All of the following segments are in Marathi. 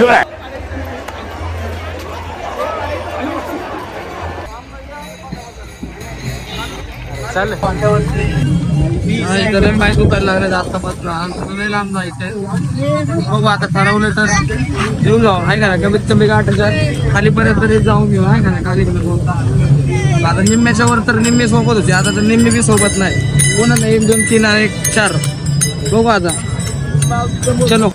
Yeah. चालेल. इथं पाय दुखायला लागले जास्त पासून आमचं लय लांब जायचंय बघू आता ठरवलं तर. येऊन जाऊ. आहे का ना कमीत कमी गाठाच्या खालीपर्यंत तरी जाऊन घेऊ. आहे का ना खाली आता निम्म्याच्या वर तर निम्मे सोबत होते. आता तर निम्मे बी सोबत नाही. कोणाला एक दोन तीन आणि एक चार. बघू आता. चलो.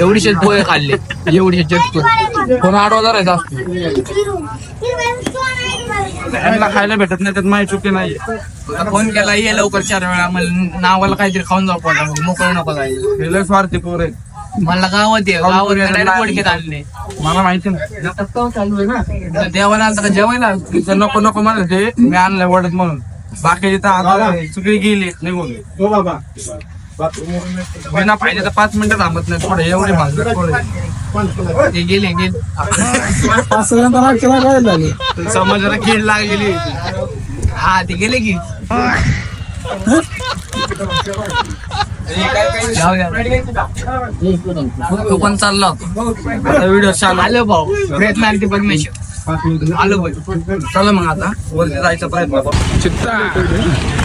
एवढीशे पोहे खाल्ले. एवढीशे चटके कोण आठ हजार आहे जास्त यांना खायला भेटत नाही त्यात माही चुकी नाही फोन केला ये लवकर चार वेळा. मला नावाला काहीतरी खाऊन जाऊ पडला मोकळं नको जायला हे लय स्वार्थी पोर आहे मला गावात ये. गावात direct वडकेत आणले मला माहिती नाही. देवाला आलं का जेवायला तिथं नको नको म्हणत ते मी आणलंय वडत म्हणून. बाकीची तर आता सगळी गेली निघून हो बाबा. बिना पाहिजे तर पाच मिनिटं थांबत नाही थोडे एवढे भाजले ते गेले गेले. समाजाला कीड लागलेली हा ते गेले की. तो पण चालला होता. व्हिडिओ चालू आलो भाऊ. प्रयत्न आणि परमेश्वर. आलो भाऊ. चला मग आता. वरती जायचा प्रयत्न. चित्ता.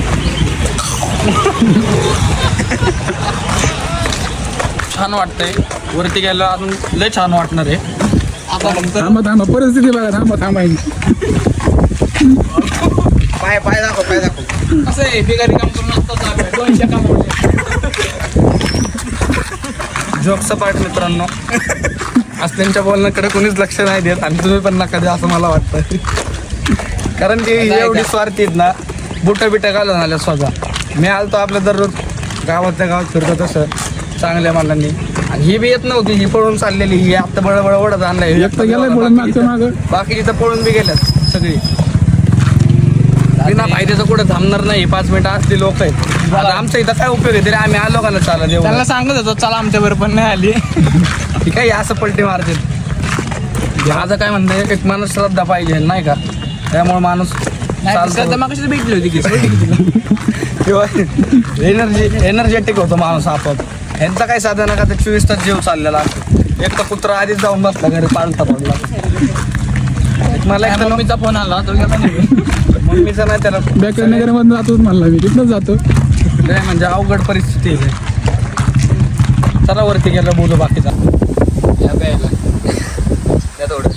छान वाटतंय. वरती गेलो अजून लय छान वाटणार आहे. आता फक्त थांबा थांबा परिस्थिती बघा थांबा थांबायची पाय पाय दाखव पाय दाखव. कसं आहे बिगारी काम करून असतं दोनशे काम सपाट मित्रांनो. आज त्यांच्या बोलण्याकडे कोणीच लक्ष नाही देत आणि तुम्ही पण नका द्या असं मला वाटतं कारण की एवढी स्वार्थी आहेत ना बुटा बिटा घालून आल्या स्वतः. मी आलतो आपल्या दररोज गावातल्या गावात फिरतो तसं चांगल्या मालांनी. आणि ही बी येत नव्हती ही पळून चाललेली ही आता बळबळ ओढत आणलाय. बाकी इथं पळून बी गेल्यात सगळी. बिना फायद्याचं कुठं थांबणार नाही पाच मिनिटं असली लोक आहेत. आमच्या इथं काय उपयोग आहे? तरी आम्ही आलो का ना चालत देऊ त्यांना सांगत होतो चला आमच्या बरोबर पण नाही आली. ती काही असं पलटी मारतील. माझं काय म्हणणं आहे, एक माणूस श्रद्धा पाहिजे नाही का? त्यामुळे माणूस सध्या मग कशी भेटली होती की किंवा एनर्जी एनर्जेटिक होतो माणूस आपण यांचा काही साधन का ते चोवीस तास जीव चाललेला. एक तर कुत्रा आधीच जाऊन बसला घरी पाळता पडला एक मला एक तर मम्मीचा फोन आला तो गेला नाही. मम्मीचा नाही त्याला बॅकर नगर मधून जातोच म्हणला मी तिथनंच जातो लय म्हणजे अवघड परिस्थिती आहे चला वरती गेलं बोलू बाकीचा या प्यायला. थोडं.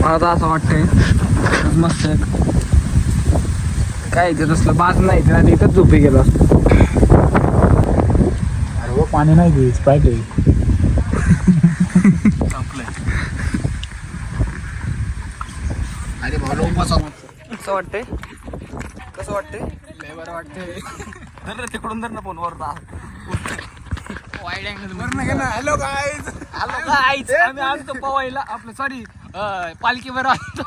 मला तर असं वाटतंय मस्त आहे. काय ते तसलं बाज नाही तर आधी इथंच झोपी गेलो असतो. अरे हो पाणी नाही दे स्प्राईट आहे अरे भाऊ होता. कसं वाटतंय? कसं वाटतंय? लय बरं वाटतंय. धर रे तिकडून धर ना फोन वर wide angle hello guys hello guys आम्ही आलतो पवायला आपलं सॉरी पालखीवर आलतो.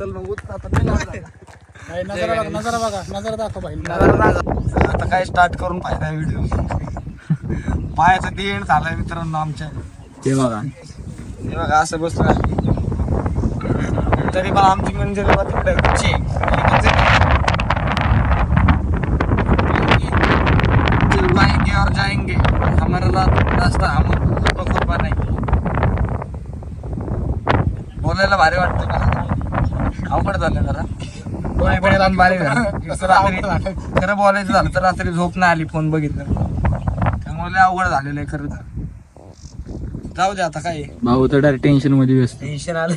चल मग उठ आता. नजरा बघा नजरा बघा नजरा दाखव भाई. आता काय स्टार्ट करून पाहिजे व्हिडिओ पायाचं ते एंड झालाय मित्रांनो आमच्या. ते बघा. हे बघा असं बसलं तरी पण आमची मंजिरी बा तिकडे उंची आहे. पाएंगे और जाएंगे हमारा रा- रास्ता हम खुद खुरपा नाही. बोलायला भारी वाटतं का अवघड झालं जरा. रात्री खरं बोलायचं झालं तर रात्री झोप नाही आली फोन बघितलं. त्यामुळे लय अवघड झालेलं आहे खरं तर. जाऊ दे आता काय. भाऊ तर डायरेक्ट टेन्शनमध्ये व्यस्त. टेन्शन आलं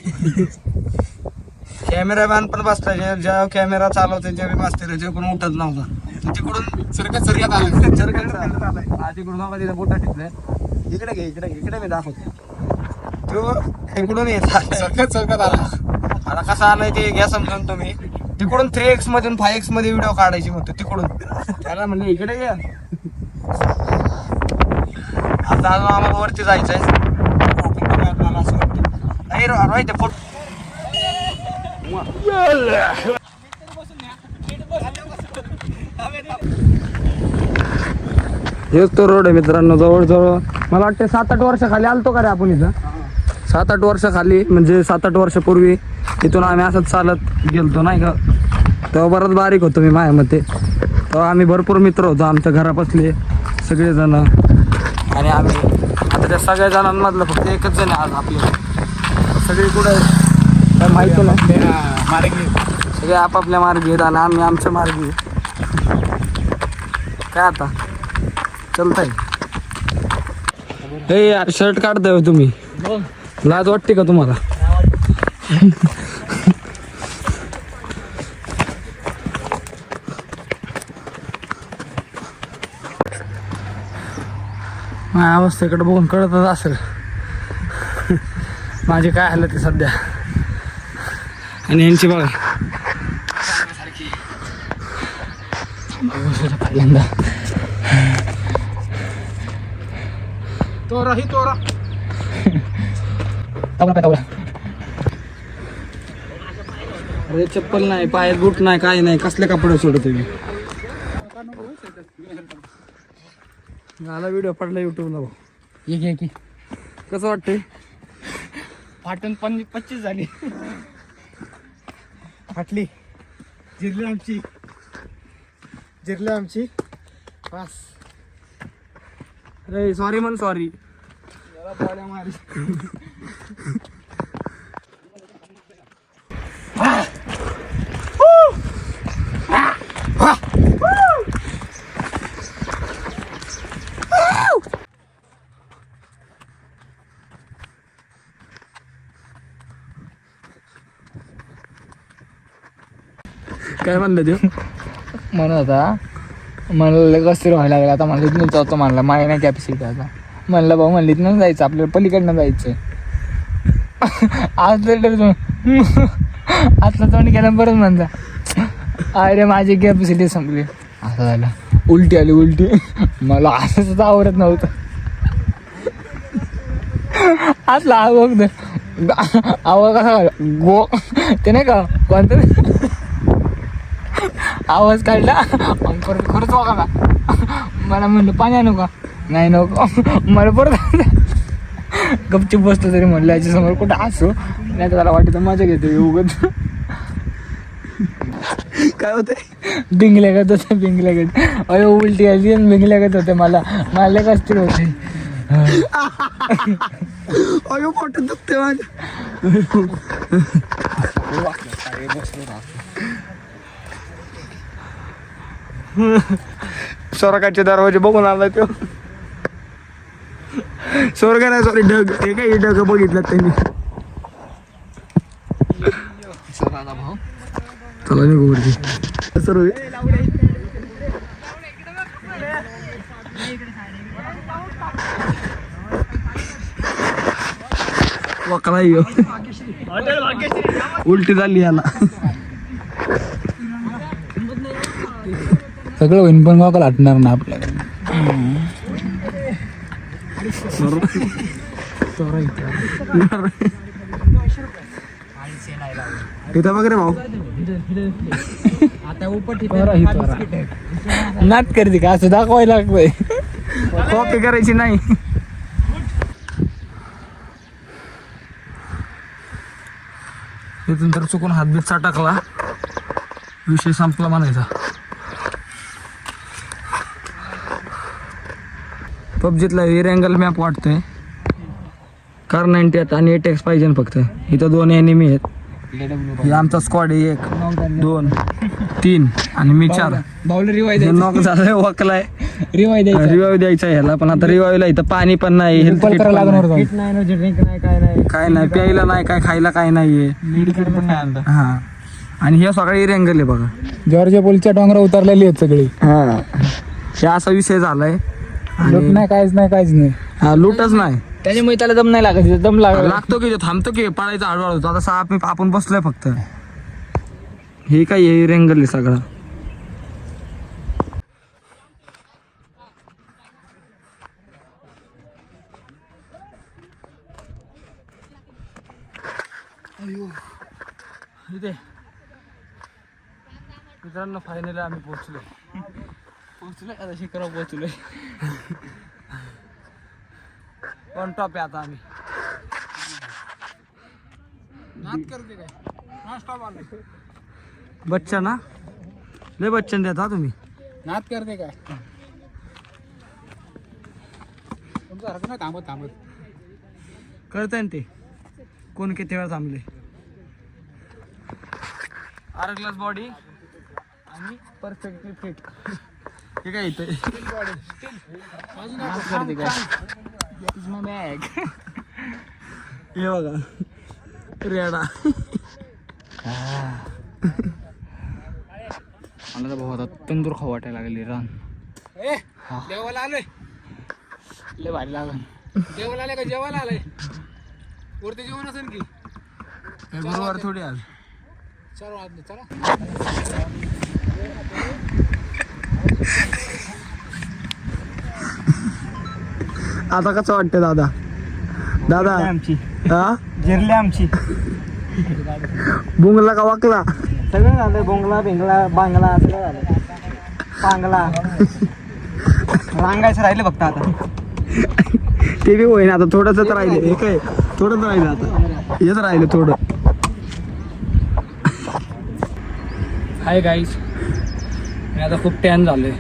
कॅमेरामॅन पण बसला ज्या कॅमेरा चालवते जे बसते ते पण उठत नव्हता. तिकडून सरकत सरकत आलं सरकत आलाय. हा, तिकडून बाबा तिथं बोटा टिकलंय इकडे घे इकडे घे, इकडे मी दाखवतो. तो इकडून येत सरकत सरकत आला. आता कसं आलंय ते घ्या समजून तुम्ही. तिकडून थ्री एक्स मधून फाय एक्समध्ये व्हिडिओ काढायची म्हणतो तिकडून. त्याला म्हणलं इकडे या. आता अजून आम्हाला वरती जायचंय. आपल्याला असं वाटतं नाही रोहित हेच तो रोड आहे मित्रांनो जवळजवळ मला वाटतं सात आठ वर्षाखाली आलतो का रे आपण इथं? सात आठ वर्ष खाली म्हणजे सात आठ वर्षापूर्वी इथून आम्ही असंच चालत गेलतो नाही का? तेव्हा बरंच बारीक होतो मी माझ्या मते तेव्हा आम्ही भरपूर मित्र होतो आमच्या घरापासले सगळेजण. आणि आम्ही आता त्या सगळ्या जणांमधलं फक्त एकच जण आज आपले. सगळे कुठं काय माहिती नाही. सगळे आपापल्या मार्गी आहेत आणि आम्ही आमच्या मार्गी काय आता? चलताय. हे यार शर्ट काढताय हो तुम्ही? लाज वाटते का तुम्हाला? माझ्या अवस्थेकडे बघून कळतच असेल. माझी काय हालत आहे सध्या? आणि यांची बघा. पहिल्यांदा. तोरा ही तोरा. अरे चप्पल नाही पायात बूट नाही काय नाही कसले कपडे सोडत मी? झाला व्हिडिओ पडला युट्यूबला भाऊ. एक एक कसं वाटतंय? फाटून पण पच्चीस झाली. फाटली. जिरली आमची. जिरली आमची. बस अरे सॉरी म्हण सॉरी काय म्हणलं देव म्हणत होता मला लय कसतरी व्हायला लागलं आता मला इथून जातो म्हणला माझी नाही कॅपॅसिटी आता म्हणलं भाऊ म्हणलं इथनं जायचं आपल्याला पलीकडनं जायचं आज तर आजला आतला तोंड केला बरंच म्हणता अरे माझी कॅपॅसिटी संपली. असं झालं. उलटी आली उलटी. मला असंच आवडत नव्हतं. असला आवाज आवाज कसा गो ते नाही का? कोणतं? आवाज काढला परत खरंच बघा मला म्हणलं पाणी आणू का? नाही नको. मला परत गपचूप बसतो तरी म्हणलं याच्यासमोर कुठं असो? नाही तर त्याला वाटतं मजा घेतो उगत. काय होतंय? बिंगल्यागत होते बिंगल्यागत अरे उलटी आली आणि बिंगल्यागत होते मला. मला कसतील होते. अयो पोट दुखते माझं. स्वर्गाचे दरवाजे बघून आला तो. स्वर्ग नाही सॉरी ढग. हे काही ढग बघितलं त्यांनी. चला निघू वरती. सर्व वकला यो हो. उलटी झाली याला. सगळं होईन पण गावाला हटणार ना आपल्याला इथं बघ रे भाऊ नात करते का असं दाखवायला लागतंय कॉपी करायची नाही इथून तर चुकून हातबीत टाकला विषय संपला म्हणायचा पबजीतला एअर अँगल मॅप वाटतोय. कार नाईन्टी आहेत आणि एट एक्स पाहिजे फक्त. इथं दोन एनिमी आहेत. हे आमचा स्क्वॉड आहे एक दोन तीन आणि मी चार. रिवाय हे नॉक झालंय वकलाय. रिवाय द्यायचा. रिवायव द्यायचा ह्याला पण आता रिवायवला इथं पाणी पण नाही. काय नाही. प्यायला नाही काय खायला काय नाहीये. हा. आणि हे सगळे रेंगल आहे बघा. जॉर्जिया पोलच्या डोंगरा उतरलेली आहेत सगळी. हा. हे असा विषय झालाय. लूट नाही काहीच नाही काहीच नाही. हा लूटच नाही. त्याच्यामुळे त्याला दम नाही लागत दम लागत लागतो की तो थांबतो की पळायचा हळूहळू. तो आता सहा आपण बसलोय फक्त. हे काय हे रेंगल सगळा. मित्रांनो फायनली आम्ही पोहोचलो पोहोचलोय आता शिखरावर पोहोचलोय. वन टॉप आहे आता आम्ही. करते काय? नाश्ता आलाय बच्चा ना? लय बच्चन देता तुम्ही. नाद करते काय? तुमचं हरकत नाही थांबत थांबत. कळतंय ना ते? कोण किती वेळ थांबले? आर ग्लास बॉडी आणि परफेक्टली फिट हे काय इथे? करते काय बॅग हे बघा. रेडा. मला तर भाऊ आता तंदूर खाऊ वाटायला लागली रान ए देवाला आलोय. लय भारी लागल. देवाला आले का? जेवायला आलंय. वरती जेवण असेल की. गुरुवार थोडी आज. चार वाजले चला. आता कसं वाटतं दादा? दादा आमची. हा? जिरली आमची. बुंगला का वाकला? सगळं झालं बोंगला बिंगला बांगला सगळं झालं. पांगला. रांगायचं राहिलं फक्त आता. ते बी होईना आता थोडंच राहिले. हे काय? थोडंच राहिलं आता. हेच राहिलं थोडं. हाय गाईज मी आता खूप टॅन झालोय.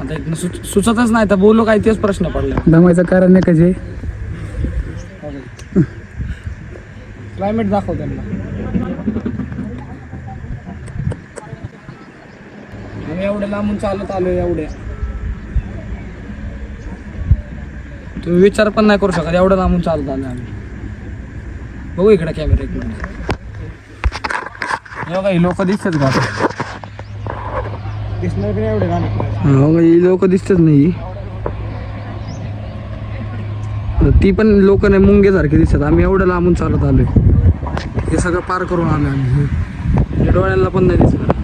आता इथनं सुच सुचतच नाही तर बोलू काय तेच प्रश्न पडला. दमायचं कारण आहे कसे क्लायमेट दाखव त्यांना. आम्ही एवढ्या लांबून चालत आलोय एवढ्या. तुम्ही विचार पण नाही करू शकत एवढं लांबून चालत आलं आम्ही. बघू इकडे कॅमेरा एक मिनिट हे लोक दिसतात का दिसणार की एवढे हो ही लोक दिसतच नाही ती पण लोक नाही मुंगे सारखे दिसतात. आम्ही एवढं लांबून चालत आलोय. हे सगळं पार करून आलो आम्ही. डोळ्यांना पण नाही दिसणार.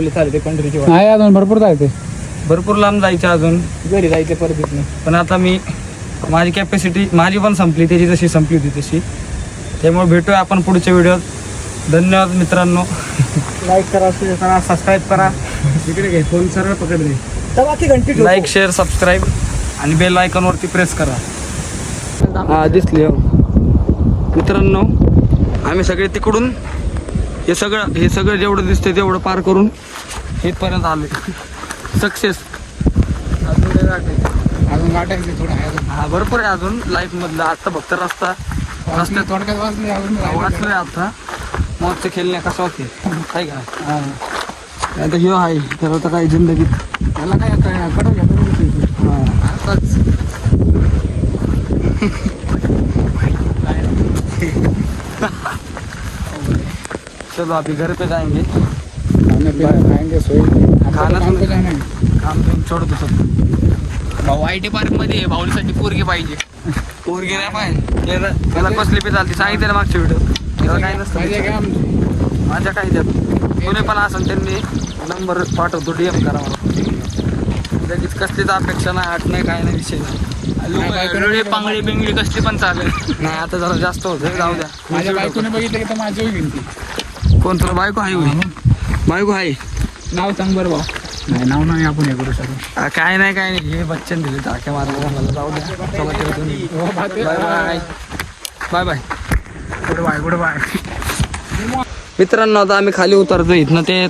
कंट्रीची नाही अजून भरपूर जायचे भरपूर लांब जायचं अजून. घरी जायचे परत इथनं. पण आता मी माझी कॅपॅसिटी माझी पण संपली त्याची जशी संपली होती तशी. त्यामुळे भेटूया आपण पुढच्या व्हिडिओत. धन्यवाद मित्रांनो. लाईक करा शेअर करा सबस्क्राईब करा. इकडे घे फोन सरळ पकड दे. तेव्हा ती घंटी. लाईक शेअर सबस्क्राईब आणि बेल आयकॉनवरती प्रेस करा. हा दिसले हो. मित्रांनो आम्ही सगळे तिकडून हे सगळं हे सगळं जेवढं दिसतंय तेवढं पार करून इथपर्यंत आले. सक्सेस. अजून गाठायचे थोडं आहे अजून. हा भरपूर आहे अजून लाईफ मधला. आता फक्त रस्ता वाजले, थोडक्यात वाजले अजून. वाचलोय आता. मौतचे खेळणे कसं होते? काय का? तर ह्यो आहे. त्याला तर काही जिंदगीत त्याला काय काय कडक. हा. आताच. चलो अभी घर पे जाएंगे खाने पीने खाएंगे सोएंगे खाना काम को जाना है काम तो छोड़ दो सब भाऊ आय टी पार्कमध्ये भाऊसाठी पोरगी पाहिजे. पोरगी नाही पाहिजे. त्याला त्याला कसली बी चालते. सांगितलं ना मागच्या व्हिडिओ त्याला काय नसतं काय आमचे? माझ्या कोणी पण असेल त्यांनी नंबर पाठवतो डीएम करा मला. लगेच कसलीच अपेक्षा नाही आठ नाही काय नाही विषय नाही. लुळे पांगडी बिंगडी कसली पण चालेल. नाही आता जरा जास्त होतं जाऊ द्या. माझ्या बायकोने बघितलं की तर माझी होईल ती कोण तुला बायको आहे होय? बायको आहे नाव सांग बरं भाऊ. नाही नाव नाही आपण हे करू शकतो. आ, काय नाही काय नाही. हे बच्चन दिले टाक्या मारला मला जाऊ द्या. चला ठेवतो मी bye bye. Bye bye. Good bye good bye मित्रांनो आता आम्ही खाली उतरतो इथनं ते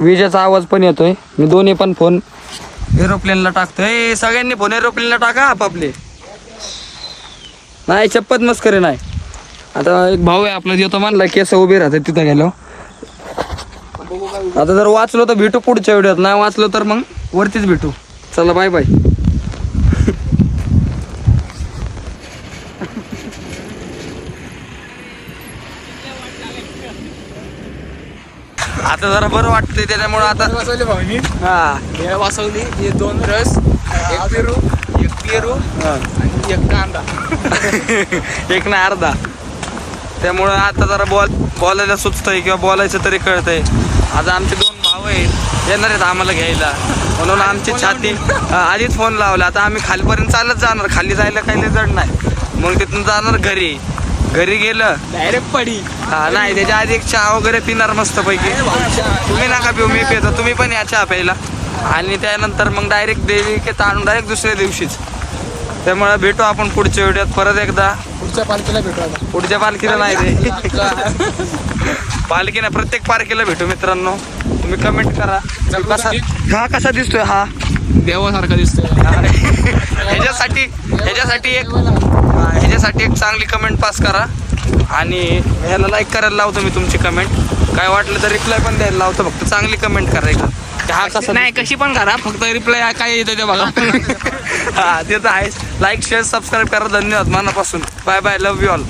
विजेचा आवाज पण येतोय. मी दोन्ही पण फोन एरोप्लेनला टाकतोय. सगळ्यांनी फोन एरोप्लेनला टाका आपापले. नाही चप्पत मस्करी नाही. आता एक भाऊ आहे आपला देतो मानला केस उभे राहतात तिथं गेलो. आता जर वाचलो तर भेटू पुढच्या व्हिडिओत. नाही वाचलो तर मग वरतीच भेटू. चला बाय बाय आता जरा बरं वाटतंय त्याच्यामुळे आता भाऊनी हा. भेळ बसवली हे दोन रस एक पेरू एक पेरू आणि एक कांदा. एक ना अर्धा. त्यामुळं आता जरा बॉल बोलायला सुचतंय किंवा बोलायचं तरी कळतंय. आता आमचे दोन भाऊ आहेत. येणार आहेत आम्हाला घ्यायला. म्हणून आमची छाती आधीच फोन लावला. आता आम्ही खालीपर्यंत चालत जाणार. खाली जायला काही जड नाही. मग तिथून जाणार घरी. घरी गेलं. डायरेक्ट पडी. हा नाही त्याच्या आधी एक चहा वगैरे पिणार मस्त पैकी तुम्ही नका पिऊ मी पितो. तुम्ही पण या चहा प्यायला. आणि त्यानंतर मग डायरेक्ट देवी के ताणून डायरेक्ट दुसऱ्या दिवशीच. त्यामुळे भेटू आपण पुढच्या व्हिडिओत परत एकदा. पुढच्या पालखीला भेटू पुढच्या पालखीला नाही रे. पालखीला प्रत्येक पालखीला भेटू मित्रांनो. तुम्ही कमेंट करा. कसा हा कसा दिसतोय हा? देवासारखा दिसतोय. ह्याच्यासाठी ह्याच्यासाठी एक हा, ह्याच्यासाठी एक चांगली कमेंट पास करा. आणि ह्याला लाईक करायला लावतो मी तुमची कमेंट काय वाटलं तर रिप्लाय पण द्यायला लावतो. फक्त चांगली कमेंट करायला हा कसा नाही कशी पण करा. फक्त रिप्लाय काय येतं ते बघा. हा ते तर आहेच. लाईक शेअर सबस्क्राईब करा. धन्यवाद मनापासून. Bye bye love you all